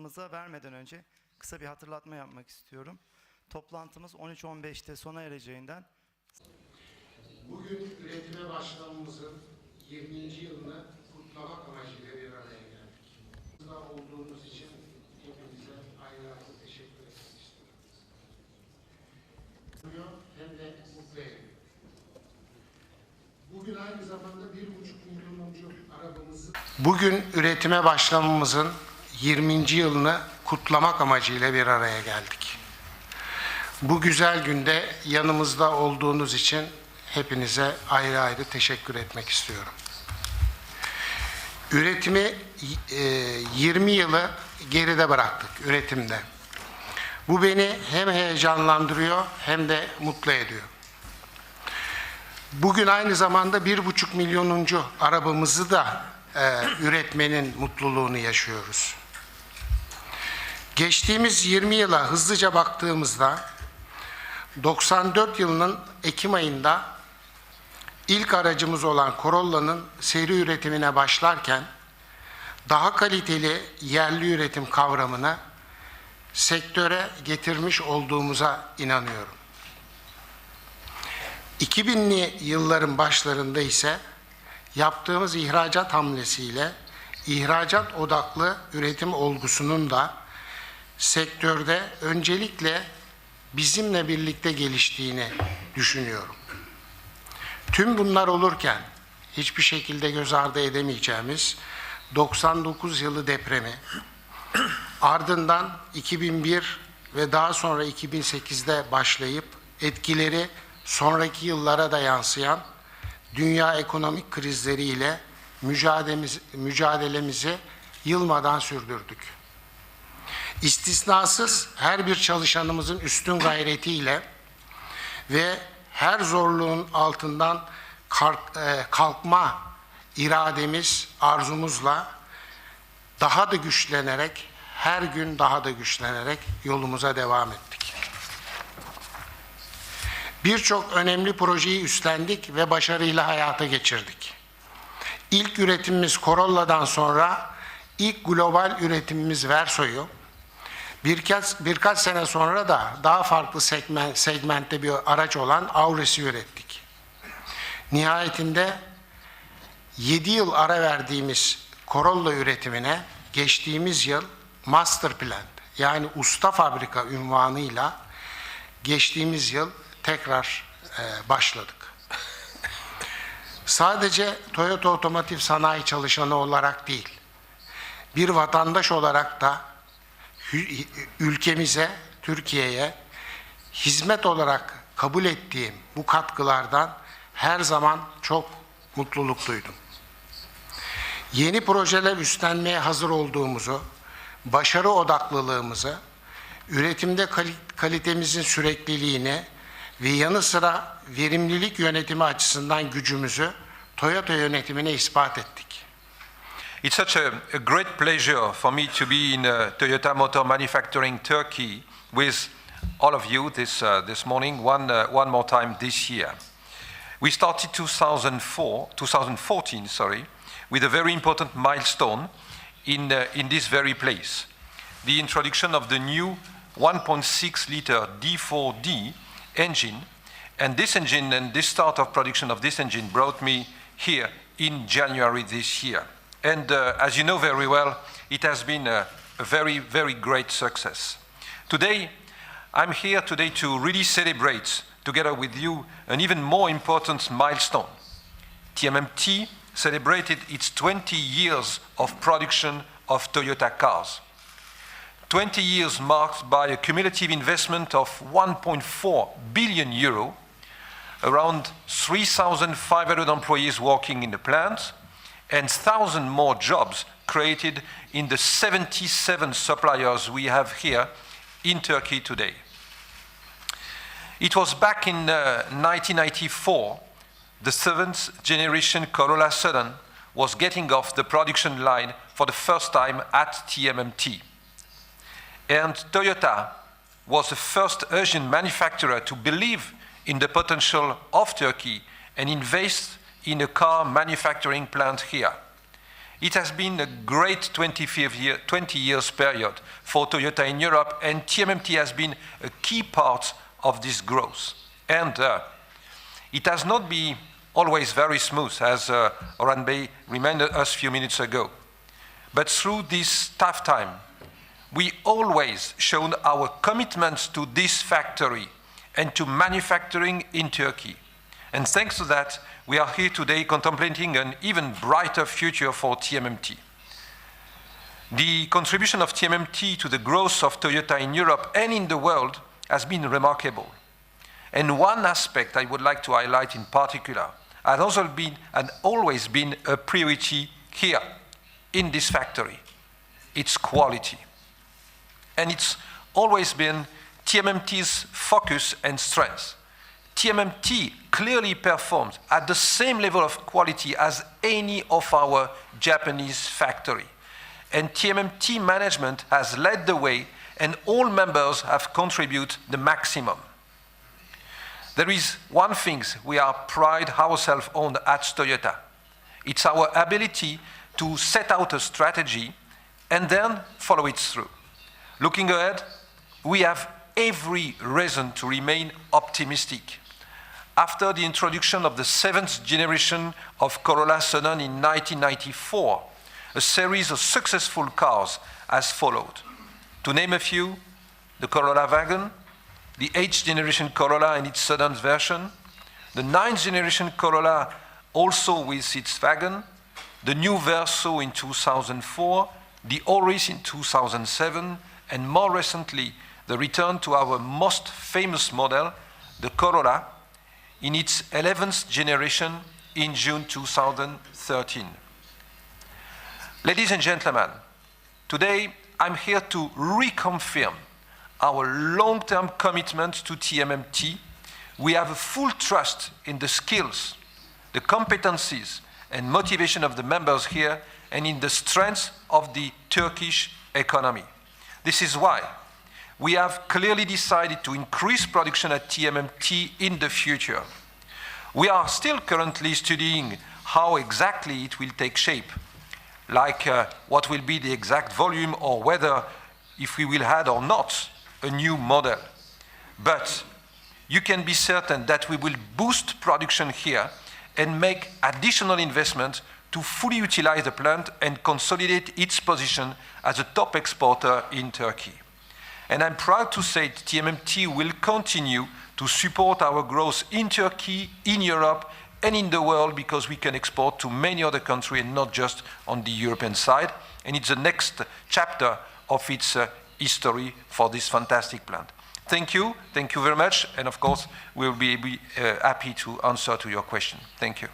toplantımıza vermeden önce kısa bir hatırlatma yapmak istiyorum. Toplantımız 13.15'te sona ereceğinden Bugün üretime başlamamızın 20. yılını kutlamak amacıyla bir araya geldik. Burada olduğunuz için hepinize ayrı ayrı teşekkür etmek istiyorum. Hem de mutlu ediyor. Bugün aynı zamanda bir buçuk milyonuncu arabamızı... Bugün üretime başlamamızın 20. yılını kutlamak amacıyla bir araya geldik. Bu güzel günde yanımızda olduğunuz için hepinize ayrı ayrı teşekkür etmek istiyorum. Üretimi e, 20 yılı geride bıraktık üretimde. Bu beni hem heyecanlandırıyor hem de mutlu ediyor. Bugün aynı zamanda bir buçuk milyonuncu arabamızı da e, üretmenin mutluluğunu yaşıyoruz. Geçtiğimiz 20 yıla hızlıca baktığımızda 94 yılının Ekim ayında ilk aracımız olan Corolla'nın seri üretimine başlarken daha kaliteli yerli üretim kavramını sektöre getirmiş olduğumuza inanıyorum. 2000'li yılların başlarında ise yaptığımız ihracat hamlesiyle ihracat odaklı üretim olgusunun da sektörde öncelikle bizimle birlikte geliştiğini düşünüyorum. Tüm bunlar olurken hiçbir şekilde göz ardı edemeyeceğimiz 99 yılı depremi, ardından 2001 ve daha sonra 2008'de başlayıp etkileri sonraki yıllara da yansıyan dünya ekonomik krizleriyle mücadelemizi, yılmadan sürdürdük. İstisnasız her bir çalışanımızın üstün gayretiyle ve her zorluğun altından e, kalkma irademiz, arzumuzla daha da güçlenerek, her gün daha da güçlenerek yolumuza devam ettik. Birçok önemli projeyi üstlendik ve başarıyla hayata geçirdik. İlk üretimimiz Corolla'dan sonra ilk global üretimimiz Verso'yu, Birkaç, birkaç sene sonra da daha farklı segment, segmentte bir araç olan Auris'i ürettik. Nihayetinde 7 yıl ara verdiğimiz Corolla üretimine geçtiğimiz yıl Master Plant yani usta fabrika ünvanıyla geçtiğimiz yıl tekrar e, başladık. Sadece Toyota Otomotiv Sanayi çalışanı olarak değil, bir vatandaş olarak da ülkemize, Türkiye'ye hizmet olarak kabul ettiğim bu katkılardan her zaman çok mutluluk duydum. Yeni projeler üstlenmeye hazır olduğumuzu, başarı odaklılığımızı, üretimde kali- kalitemizin sürekliliğini ve yanı sıra verimlilik yönetimi açısından gücümüzü Toyota yönetimine ispat ettik. It's such a, a great pleasure for me to be in uh, Toyota Motor Manufacturing Turkey with all of you this, uh, this morning, one, uh, one more time this year. We started 2004, 2014 sorry, with a very important milestone in, uh, in this very place. The introduction of the new 1.6 liter D4D engine. And this engine and this start of production of this engine brought me here in January this year. And uh, as you know very well, it has been a, a very, very great success. Today, I'm here today to really celebrate together with you an even more important milestone. TMMT celebrated its 20 years of production of Toyota cars. 20 years marked by a cumulative investment of 1.4 billion euro, around 3,500 employees working in the plant, and 1,000 more jobs created in the 77 suppliers we have here in Turkey today. It was back in uh, 1994, the seventh generation Corolla Sedan was getting off the production line for the first time at TMMT. And Toyota was the first Asian manufacturer to believe in the potential of Turkey and invest in a car manufacturing plant here. It has been a great 25 year, 20 years period for Toyota in Europe, and TMMT has been a key part of this growth. And uh, it has not been always very smooth, as uh, Oran Bey reminded us a few minutes ago. But through this tough time, we always shown our commitment to this factory and to manufacturing in Turkey. And thanks to that, we are here today contemplating an even brighter future for TMMT. The contribution of TMMT to the growth of Toyota in Europe and in the world has been remarkable. And one aspect I would like to highlight in particular has also been and always been a priority here in this factory. It's quality. And it's always been TMMT's focus and strength. TMMT clearly performs at the same level of quality as any of our Japanese factory. And TMMT management has led the way and all members have contributed the maximum. There is one thing we are pride ourselves on at Toyota. It's our ability to set out a strategy and then follow it through. Looking ahead, we have every reason to remain optimistic. After the introduction of the seventh generation of Corolla Sedan in 1994, a series of successful cars has followed. To name a few, the Corolla Wagon, the eighth generation Corolla and its sedan version, the ninth generation Corolla also with its wagon, the new Verso in 2004, the Auris in 2007, and more recently, the return to our most famous model, the Corolla, in its 11th generation in June 2013. Ladies and gentlemen, today I'm here to reconfirm our long term commitment to TMMT. We have a full trust in the skills, the competencies, and motivation of the members here and in the strength of the Turkish economy. This is why we have clearly decided to increase production at TMMT in the future. We are still currently studying how exactly it will take shape, like uh, what will be the exact volume or whether if we will add or not a new model. But you can be certain that we will boost production here and make additional investment to fully utilize the plant and consolidate its position as a top exporter in Turkey. And I'm proud to say TMMT will continue to support our growth in Turkey, in Europe, and in the world because we can export to many other countries and not just on the European side. And it's the next chapter of its uh, history for this fantastic plant. Thank you. Thank you very much. And of course, we'll be, be uh, happy to answer to your question. Thank you.